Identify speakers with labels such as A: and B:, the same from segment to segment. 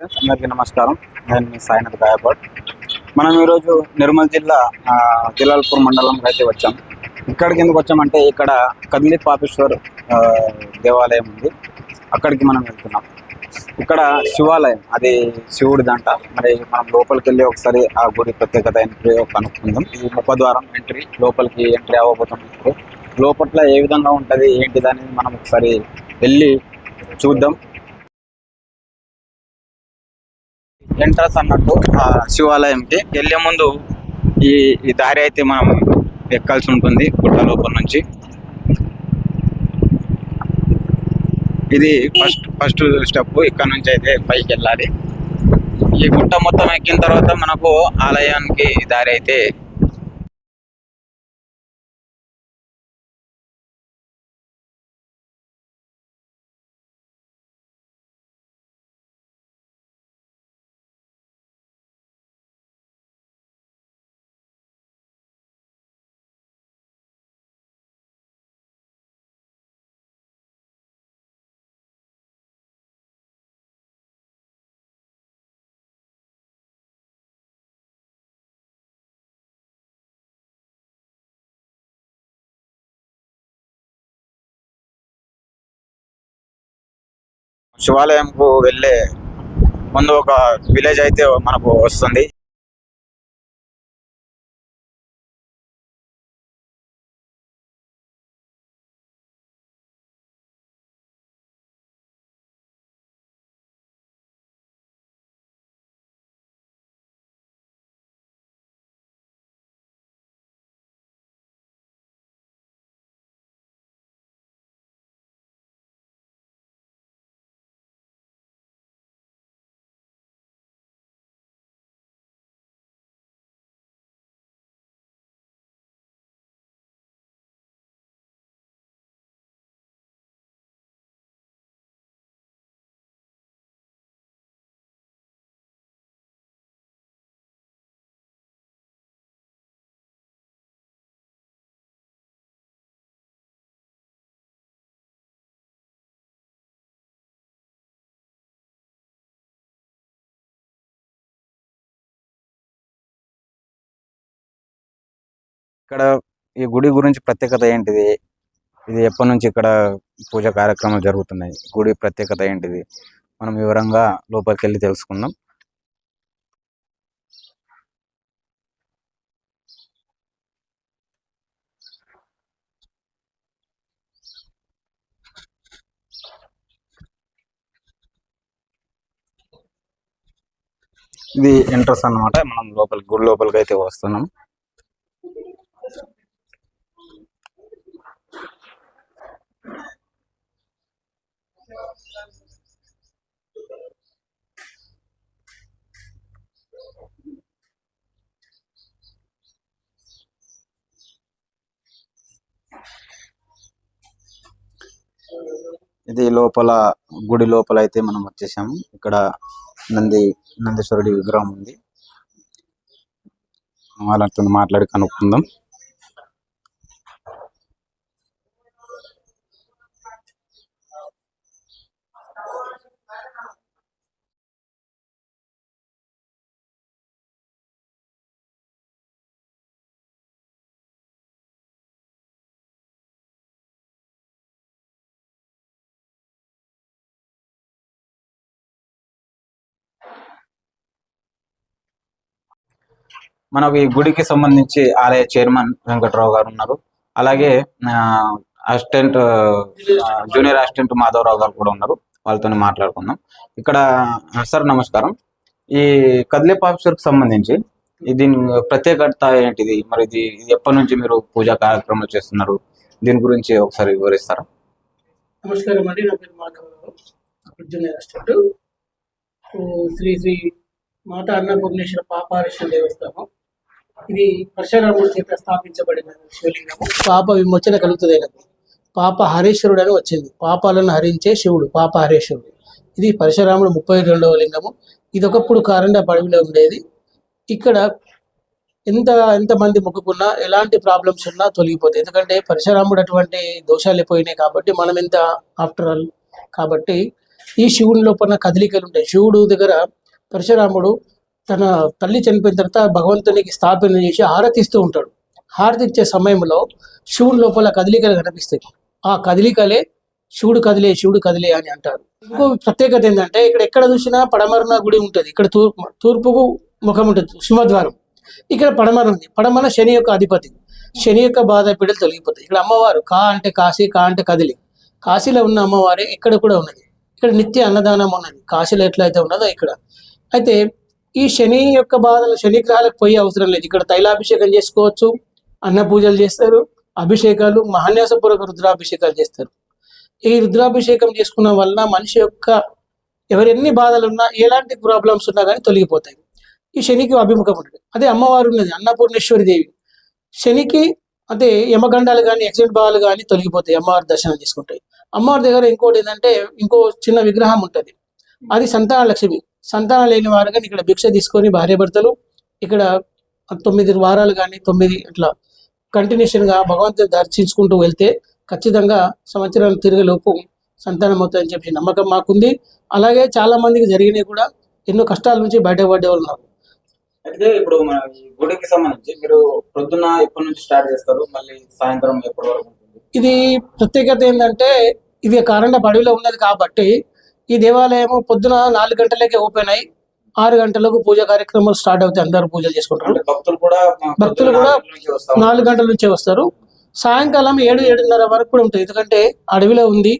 A: అందరికీ నమస్కారం. నేను మీ సాయినాథ్ గాయపాడ్ మనం ఈరోజు నిర్మల్ జిల్లా ఆ, జలాల్పూర్ మండలంకి అయితే వచ్చాం. ఇక్కడికి ఎందుకు వచ్చామంటే ఇక్కడ కదిలి పాపేశ్వర్ ఆ, దేవాలయం ఉంది. అక్కడికి మనం వెళ్తున్నాం. ఇక్కడ శివాలయం అది శివుడిదంట మరి మనం లోపలికి వెళ్ళి ఒకసారి ఆ గుడి ప్రత్యేకత ఎంట్రీ కనుక్కుందాం. ఇది ముఖద్వారం ఎంట్రీ లోపలికి ఎంట్రీ అవ్వబోతున్నాం లోపల ఏ విధంగా ఉంటుంది ఏంటిది అనేది మనం ఒకసారి వెళ్ళి చూద్దాం. ఎంట్రన్స్ అన్నట్టు ఆ శివాలయంకి. వెళ్ళే ముందు ఈ ఈ దారి అయితే మనం ఎక్కాల్సి ఉంటుంది గుట్ట లోపల నుంచి. ఇది ఫస్ట్ ఫస్ట్ స్టెప్ ఇక్కడ నుంచి అయితే పైకి వెళ్ళాలి. ఈ గుట్ట మొత్తం ఎక్కిన తర్వాత మనకు ఆలయానికి దారి అయితే శివాలయంకు వెళ్ళే ముందు ఒక విలేజ్ అయితే మనకు వస్తుంది. ఇక్కడ ఈ గుడి గురించి ప్రత్యేకత ఏంటిది? ఇది ఎప్పటి నుంచి ఇక్కడ పూజ కార్యక్రమాలు జరుగుతున్నాయి? గుడి ప్రత్యేకత ఏంటిది? మనం వివరంగా లోపలికి వెళ్ళి తెలుసుకుందాం. ఇది ఎంట్రన్స్ అన్నమాట. మనం లోపలికి గుడి లోపలికి అయితే వస్తున్నాం. ఇది లోపల గుడి లోపల అయితే మనం వచ్చేసాము. ఇక్కడ నంది నందీశ్వరుడి విగ్రహం ఉంది. వాళ్ళతో మాట్లాడి కనుక్కుందాం. మనకు ఈ గుడికి సంబంధించి ఆలయ చైర్మన్ వెంకట్రావు గారు ఉన్నారు. అలాగే అసిస్టెంట్ జూనియర్ అసిస్టెంట్ మాధవరావు గారు కూడా ఉన్నారు. వాళ్ళతో మాట్లాడుకుందాం. ఇక్కడ సార్ నమస్కారం. ఈ కదిలే కి సంబంధించి దీని ప్రత్యేకత ఏంటిది? మరి ఇది ఇది ఎప్పటి నుంచి మీరు పూజా కార్యక్రమాలు చేస్తున్నారు? దీని గురించి ఒకసారి వివరిస్తారా?
B: నమస్కారం అండి. నా పేరు మాధవరావు. Junior assistant. శ్రీ శ్రీ మాతా అన్నపూర్ణేశ్వర పాపారేశ్వర దేవస్థానం. ఇది పరశురాముడు చేత స్థాపించబడిన శివలింగము. పాప విమోచన కలుగుతుంది ఆయనకు. పాప హరీశ్వరుడు అని వచ్చింది. పాపాలను హరించే శివుడు పాప హరీశ్వరుడు. ఇది పరశురాముడు ముప్పై రెండవ లింగము. ఇది ఒకప్పుడు కారండ అడవిలో ఉండేది. ఇక్కడ ఎంత ఎంతమంది మొక్కుకున్నా ఎలాంటి ప్రాబ్లమ్స్ ఉన్నా తొలగిపోతాయి. ఎందుకంటే పరశురాముడు అటువంటి దోషాలు పోయినాయి కాబట్టి మనం ఎంత ఆఫ్టర్ ఆల్ కాబట్టి ఈ శివుని లోపల కదలికలు ఉంటాయి. శివుడు దగ్గర పరశురాముడు తన తల్లి చనిపోయిన తర్వాత భగవంతునికి స్థాపన చేసి హారతిస్తూ ఉంటాడు. హారతి ఇచ్చే సమయంలో శివుని లోపల కదలికలు కనిపిస్తాయి. ఆ కదలికలే శివుడు కదిలే శివుడు కదిలే అని అంటారు. ఇంకో ప్రత్యేకత ఏంటంటే ఇక్కడ ఎక్కడ చూసినా పడమరన గుడి ఉంటుంది. ఇక్కడ తూర్పు తూర్పుకు ముఖం ఉంటుంది సింహద్వారం. ఇక్కడ పడమర ఉంది. పడమర శని యొక్క అధిపతి. శని యొక్క బాధ పీడలు తొలగిపోతాయి. ఇక్కడ అమ్మవారు కా అంటే కాశీ కా అంటే కదిలి. కాశీలో ఉన్న అమ్మవారే ఇక్కడ కూడా ఉన్నది. ఇక్కడ నిత్య అన్నదానం ఉన్నది. కాశీలో ఎట్లయితే ఉన్నదో ఇక్కడ. అయితే ఈ శని యొక్క బాధలు శనిగ్రహాలకు పోయే అవసరం లేదు. ఇక్కడ తైలాభిషేకం చేసుకోవచ్చు అన్న పూజలు చేస్తారు అభిషేకాలు మహాన్యాసపూర్వక రుద్రాభిషేకాలు చేస్తారు. ఈ రుద్రాభిషేకం చేసుకున్న వలన మనిషి యొక్క ఎవరెన్ని బాధలు ఉన్నా ఎలాంటి ప్రాబ్లమ్స్ ఉన్నా కానీ తొలగిపోతాయి. ఈ శనికి అభిముఖం ఉంటుంది. అదే అమ్మవారు ఉన్నది అన్నపూర్ణేశ్వరి దేవి. శనికి అదే యమగండాలు కానీ యాక్సిడెంట్ బాధలు కానీ తొలగిపోతాయి అమ్మవారి దర్శనం చేసుకుంటాయి అమ్మవారి దగ్గర ఇంకోటి ఏంటంటే ఇంకో చిన్న విగ్రహం ఉంటుంది. అది సంతాన లక్ష్మి. సంతానం లేని వారు కానీ ఇక్కడ భిక్ష తీసుకొని భార్యాభర్తలు ఇక్కడ తొమ్మిది వారాలు కానీ తొమ్మిది ఇట్లా కంటిన్యూషన్గా భగవంతుని దర్శించుకుంటూ వెళ్తే ఖచ్చితంగా సంవత్సరాలు తిరిగేలోపు సంతానం అవుతుందని చెప్పి నమ్మకం మాకుంది. అలాగే చాలా మందికి జరిగినాయి కూడా ఎన్నో కష్టాల నుంచి బయటపడే వాళ్ళు. ఉన్నారు
A: అయితే ఇప్పుడు మన గుడికి సంబంధించి మీరు ప్రొద్దున ఎప్పటి నుంచి స్టార్ట్ చేస్తారు? మళ్ళీ సాయంత్రం ఎప్పటి వరకు
B: ఇది ప్రత్యేకత ఏంటంటే ఇది కారణం అడవిలో ఉన్నది కాబట్టి ఈ దేవాలయం పొద్దున నాలుగు గంటలకే ఓపెన్ అయ్యి ఆరు గంటలకు పూజ కార్యక్రమాలు స్టార్ట్ అవుతాయి. అందరూ పూజలు చేసుకుంటారు.
A: భక్తులు కూడా
B: భక్తులు కూడా
A: నాలుగు
B: గంటల నుంచే వస్తారు. సాయంకాలం ఏడు ఏడున్నర వరకు కూడా ఉంటుంది. ఎందుకంటే అడవిలో ఉంది.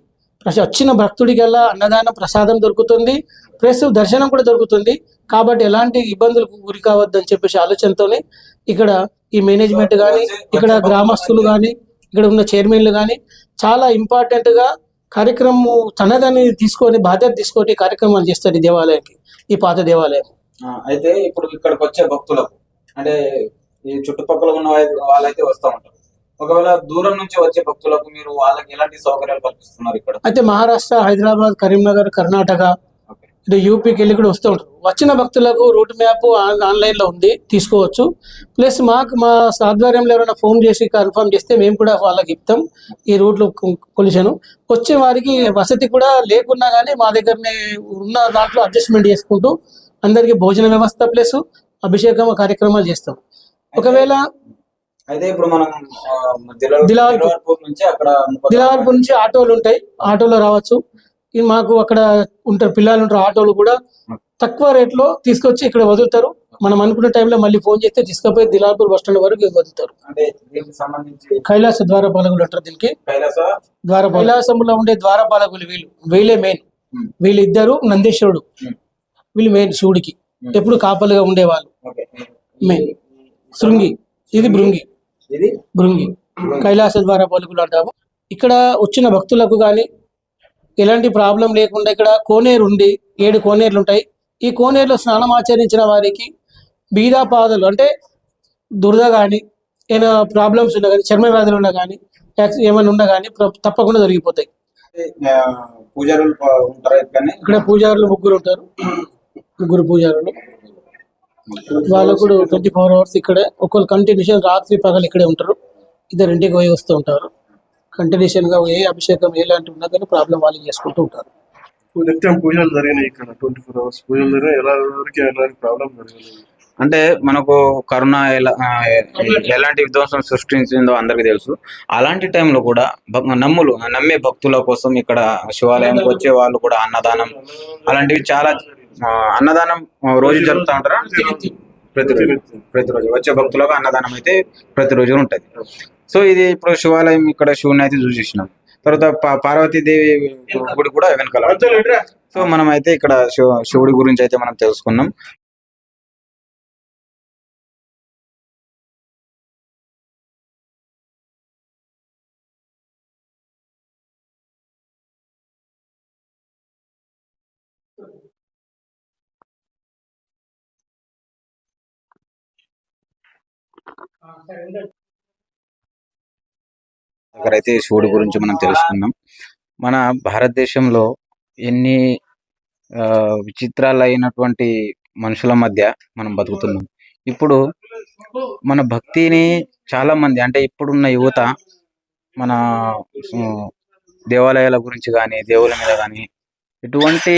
B: వచ్చిన భక్తుడికల్లా అన్నదానం ప్రసాదం దొరుకుతుంది. ప్లస్ దర్శనం కూడా దొరుకుతుంది. కాబట్టి ఎలాంటి ఇబ్బందులకు గురి కావద్దని చెప్పేసి ఆలోచనతోనే ఇక్కడ ఈ మేనేజ్మెంట్ కానీ ఇక్కడ గ్రామస్తులు కానీ ఇక్కడ ఉన్న చైర్మన్లు కానీ చాలా ఇంపార్టెంట్గా కార్యక్రమం తనదని తీసుకొని బాధ్యత తీసుకొని కార్యక్రమాలు చేస్తారు ఈ దేవాలయానికి ఈ పాత దేవాలయం
A: అయితే ఇప్పుడు ఇక్కడికి వచ్చే భక్తులకు అంటే ఈ చుట్టుపక్కల ఉన్న వాళ్ళ- వాళ్ళైతే వస్తూ ఉంటారు ఒకవేళ దూరం నుంచి వచ్చే భక్తులకు మీరు వాళ్ళకి ఎలాంటి సౌకర్యాలు కల్పిస్తున్నారు ఇక్కడ
B: అయితే మహారాష్ట్ర హైదరాబాద్ కరీంనగర్ కర్ణాటక. ఇటు యూపీకి వెళ్ళి కూడా వస్తూ ఉంటారు. వచ్చిన భక్తులకు రూట్ మ్యాప్ ఆన్లైన్లో ఉంది తీసుకోవచ్చు. ప్లస్ మాకు మా ఆధ్వర్యంలో ఎవరైనా ఫోన్ చేసి కన్ఫర్మ్ చేస్తే మేము కూడా వాళ్ళకి ఇస్తాం ఈ రూట్లు కొలిచాను వచ్చే వారికి వసతి కూడా లేకున్నా కానీ మా దగ్గరనే ఉన్న దాంట్లో అడ్జస్ట్మెంట్ చేసుకుంటూ అందరికీ భోజన వ్యవస్థ ప్లస్ అభిషేకం కార్యక్రమాలు చేస్తాం. ఒకవేళ
A: అయితే ఇప్పుడు మనం
B: దిలావర్పూర్.
A: నుంచి అక్కడ
B: దిలావర్పూర్ నుంచి ఆటోలు ఉంటాయి. ఆటోలో రావచ్చు. మాకు అక్కడ ఉంటారు పిల్లలు ఉంటారు ఆటోలు కూడా తక్కువ రేట్లో తీసుకొచ్చి ఇక్కడ వదులుతారు. మనం అనుకున్న టైంలో మళ్ళీ ఫోన్ చేస్తే తీసుకుపోయి దిలార్పూర్ బస్ స్టాండ్ వరకు వదులుతారు. కైలాస ద్వారపాలకులు అంటారు దీనికి. ద్వార కైలాసంలో ఉండే ద్వారపాలకులు వీళ్ళు వీళ్ళే మెయిన్
A: Hmm.
B: వీళ్ళిద్దరు నందీశ్వరుడు.
A: Hmm.
B: వీళ్ళు మెయిన్ శివుడికి. ఎప్పుడు కాపలుగా ఉండేవాళ్ళు. మెయిన్ శృంగి. ఇది భృంగి భృంగి కైలాస ద్వారా పలుకులు అంటాము. ఇక్కడ వచ్చిన భక్తులకు కానీ ఎలాంటి ప్రాబ్లం లేకుండా ఇక్కడ కోనేరు ఉంది ఏడు కోనేరులు ఉంటాయి. ఈ కోనేరులో స్నానం ఆచరించిన వారికి బీదా పాదలు అంటే దురద కానీ ఏమైనా ప్రాబ్లమ్స్ ఉన్నా కానీ చర్మ వ్యాధులు ఉన్నా కానీ ఏమైనా ఉన్నా కానీ తప్పకుండా దొరికిపోతాయి
A: పూజారులు ఉంటారు
B: ఇక్కడ పూజారులు ముగ్గురు ఉంటారు. ముగ్గురు పూజారులు. వాళ్ళు కూడా ట్వంటీ ఫోర్ అవర్స్ ఇక్కడే. ఒకళ్ళు కంటిన్యూషన్ రాత్రి పగలు ఇక్కడే ఉంటారు. ఇద్దరు ఇంటికి పోయి వస్తూ ఉంటారు. కంటిన్యూషన్గా ఏ అభిషేకం ఎలాంటి ఉన్నా కానీ ప్రాబ్లం వాళ్ళు చేసుకుంటూ ఉంటారు.
C: నిత్యం పూజలు జరిగినాయి ఇక్కడ ట్వంటీ ఫోర్ అవర్స్. పూజలు జరిగినాయి. ఎలా ఎవరికి ఎలాంటి ప్రాబ్లం జరగలేదు
A: అంటే మనకు కరోనా ఎలా ఎలాంటి విధ్వంసం సృష్టించిందో అందరికీ తెలుసు. అలాంటి టైంలో కూడా భక్- నమ్ములు నమ్మే భక్తుల కోసం ఇక్కడ శివాలయంకి వచ్చే వాళ్ళు కూడా అన్నదానం అలాంటివి చాలా అన్నదానం రోజు జరుపుతా ఉంటారా? ప్రతిరోజు. ప్రతిరోజు. వచ్చే భక్తులకు అన్నదానం అయితే ప్రతిరోజు ఉంటది. సో ఇది ఇప్పుడు శివాలయం ఇక్కడ శివుని అయితే చూసేసినాం తర్వాత పా- పార్వతీదేవి గుడి కూడా వెనకాల. సో మనం అయితే ఇక్కడ శివ- శివుడి గురించి అయితే మనం తెలుసుకున్నాం. అయితే శివుడి గురించి మనం తెలుసుకున్నాం మన భారతదేశంలో ఎన్ని ఆ, విచిత్రాలైనటువంటి మనుషుల మధ్య మనం బతుకుతున్నాం. ఇప్పుడు మన భక్తిని చాలా మంది అంటే ఇప్పుడున్న యువత మన దేవాలయాల గురించి కానీ దేవుల మీద కానీ ఇటువంటి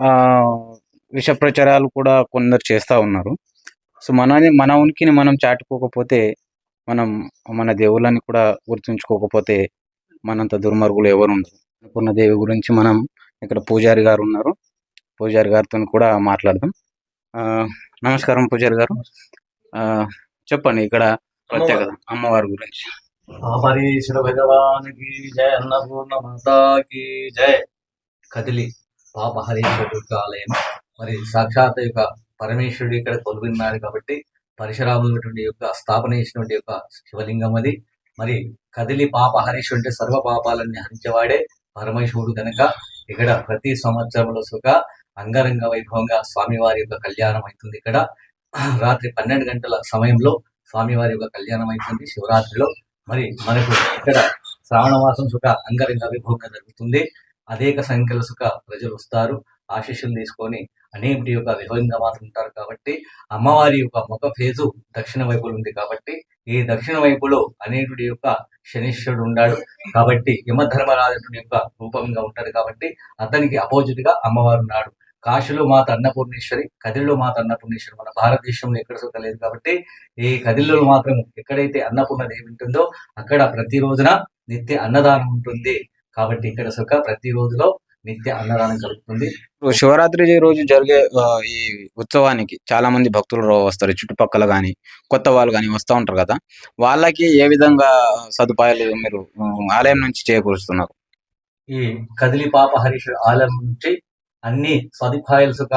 A: ఆ, విష ప్రచారాలు కూడా కొందరు చేస్తూ ఉన్నారు. సో మన మన ఉనికిని మనం చాటుకోకపోతే మనం మన దేవుళ్ళని కూడా గుర్తుంచుకోకపోతే మనంత దుర్మార్గులు ఎవరు అన్నపూర్ణ దేవి గురించి మనం ఇక్కడ పూజారి గారు ఉన్నారు. పూజారి గారితో కూడా మాట్లాడదాం. ఆ, నమస్కారం పూజారి గారు. ఆ, చెప్పండి ఇక్కడ ప్రత్యేకత అమ్మవారి. గురించి.
D: పరమేశ్వర భగవానికి జయ అన్నపూర్ణ మాతాకి జయ. కదిలి పాపహరీశ్వరుడు ఆలయం మరి సాక్షాత్ యొక్క పరమేశ్వరుడు ఇక్కడ కొలువిన్నాడు కాబట్టి పరిసరాములటువంటి యొక్క స్థాపన చేసినటువంటి యొక్క శివలింగం అది. మరి కదిలి పాప హరీష్ ఉంటే సర్వ పాపాలన్నీ హరించేవాడే పరమేశ్వరుడు కనుక ఇక్కడ ప్రతి సంవత్సరంలో సుఖ అంగరంగ వైభవంగా స్వామివారి యొక్క కళ్యాణం అవుతుంది ఇక్కడ. రాత్రి పన్నెండు గంటల సమయంలో స్వామివారి యొక్క కళ్యాణం అవుతుంది శివరాత్రిలో. మరి మనకు ఇక్కడ శ్రావణ మాసం సుఖ అంగరంగ వైభవంగా జరుగుతుంది. అనేక సంఖ్యలో సుఖ ప్రజలు వస్తారు. ఆశీస్సులు తీసుకొని అనేటి యొక్క విభవంగా మాత్రం ఉంటారు కాబట్టి అమ్మవారి యొక్క ముఖ ఫేజు దక్షిణ వైపులో ఉంది కాబట్టి ఈ దక్షిణ వైపులో అనేకుడి యొక్క శనిశ్వరుడు ఉన్నాడు కాబట్టి యమధర్మరాజుడి యొక్క రూపంగా ఉంటాడు కాబట్టి అతనికి అపోజిట్గా అమ్మవారు ఉన్నాడు. కాశీలో మాత అన్నపూర్ణేశ్వరి కదిరిలో మాత అన్నపూర్ణేశ్వరి మన భారతదేశంలో ఎక్కడ సుఖ లేదు కాబట్టి ఈ కదిల్లో మాత్రం ఎక్కడైతే అన్నపూర్ణ దేవి ఉంటుందో అక్కడ ప్రతి రోజున నిత్య అన్నదానం ఉంటుంది. కాబట్టి ఇక్కడ సుఖ ప్రతి రోజులో నిత్య అన్నదానం కలుగుతుంది
A: శివరాత్రి రోజు జరిగే ఈ ఉత్సవానికి చాలా మంది భక్తులు వస్తారు. చుట్టుపక్కల కానీ కొత్త వాళ్ళు కానీ వస్తూ ఉంటారు కదా. వాళ్ళకి ఏ విధంగా సదుపాయాలు మీరు ఆలయం నుంచి చేకూరుస్తున్నారు?
D: ఈ కదిలి పాప హరీశ్వర ఆలయం నుంచి అన్ని సదుపాయాలు సుఖ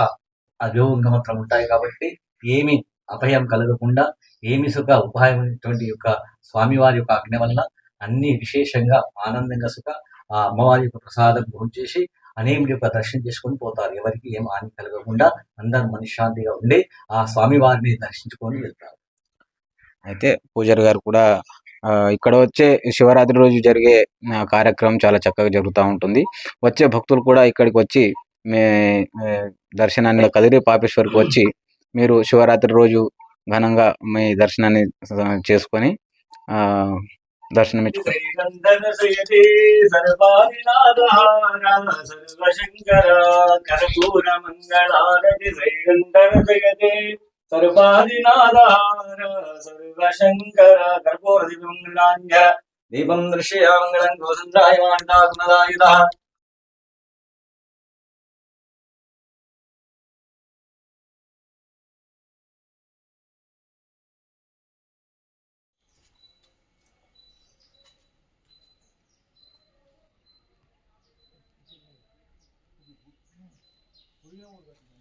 D: అభియోగంగా మాత్రం ఉంటాయి కాబట్టి ఏమి అభయం కలగకుండా ఏమి సుఖ ఉపాయమైనటువంటి యొక్క స్వామివారి యొక్క ఆజ్ఞ వలన అన్ని విశేషంగా ఆనందంగా సుఖ ఆ అమ్మవారి యొక్క ప్రసాదం భోజనం చేసి అనేకుడి యొక్క దర్శనం చేసుకొని పోతారు. ఎవరికి ఏం హాని కలగకుండా అందరు మనశ్శాంతిగా ఉండి ఆ స్వామివారిని దర్శించుకొని వెళ్తారు.
A: అయితే పూజారి గారు కూడా ఇక్కడ వచ్చే శివరాత్రి రోజు జరిగే కార్యక్రమం చాలా చక్కగా జరుగుతూ ఉంటుంది. వచ్చే భక్తులు కూడా ఇక్కడికి వచ్చి మే దర్శనాన్ని కదిరి పాపేశ్వరికి వచ్చి మీరు శివరాత్రి రోజు ఘనంగా మీ దర్శనాన్ని ఆ, చేసుకొని ఆ, దర్శనం ఇచ్చుకొని
D: శ్రీగంధనశయతే సర్వాదినాథహార ಹೋಗೋದು